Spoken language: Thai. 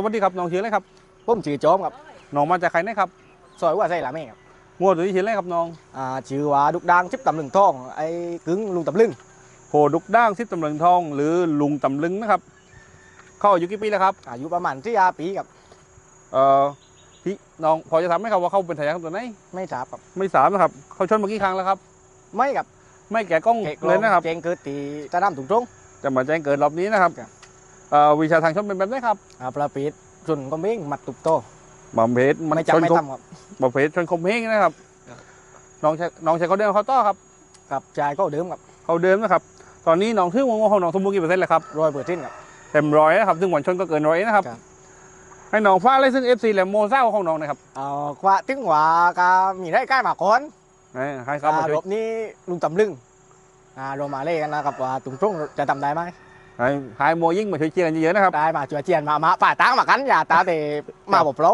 สวัสดีครับน้องชื่ออะไรครับผมชื่อโจอมครับน้องมาจากใครนะครับซอยว่าไส้หลาแม่ครับงัวตัวนี้ชื่ออะไรครับน้องอ่าชื่อว่าดุกดังชิบตำลึงทองไอ้กึ้งลุงตำลึงโหดุกด้างทิศตำลึงทอง หรือลุงตำลึงนะครับ เข้าอายุกี่ปีแล้วครับอายุประมาณที่ยาปีครับเอ่อพี่น้องพอจะทำไหมครับว่าเขาเป็นทายาทของตัวไหนไม่ทราบครับไม่สามนะครับ เขาชนมากี่ครั้งแล้วครับ ไม่ครับไม่แก่กล้องเกะกเลยนะครับเจงเกิดตีจะนำถุงตรงจะมาแจ้งเกิดรอบนี้นะครับครับเอ่อ วิชาทางชนเป็นแบบไหนครับอ่าประปีดส่วนก็มิ่งมัดตุกโตบำเพชมันไม่ชจำนไม่คมทำครับบำเพชชนคมเฮงนะครับครับน้องชายน้องชายเขาเดินเขาต่อครับกับชายก็เดิมครับเขาเดินนะครับ ตอนนี้น้องชื่อวงของน้องสมบูรณ์กี่เปอร์เซ็นต์แล้วครับรอยเปิดทิ้นครับเต็มร้อยนะครับซึ่งวันชนก็เกินร้อยนะครับครับให้น้องฟ้าเลยซึ่ง FC แหลมโมเศร้าของน้องนะครับเอาคว้าถึงว่าก็มีได้ใกล้มาก่อนให้ให้ครับมาอ่าช่รวยอบนี้ลุงตำลึงอ่าเรามาเล่นกันนะครับว่าถุงตรงจะทำได้ไหม ให้ให้โมยิ่งมาช่วยเชียร์กันเยอะๆนะครับ ได้มาช่วยเจียนมามาป่าตั้งมากันอย่าตาเตมาบอกเรา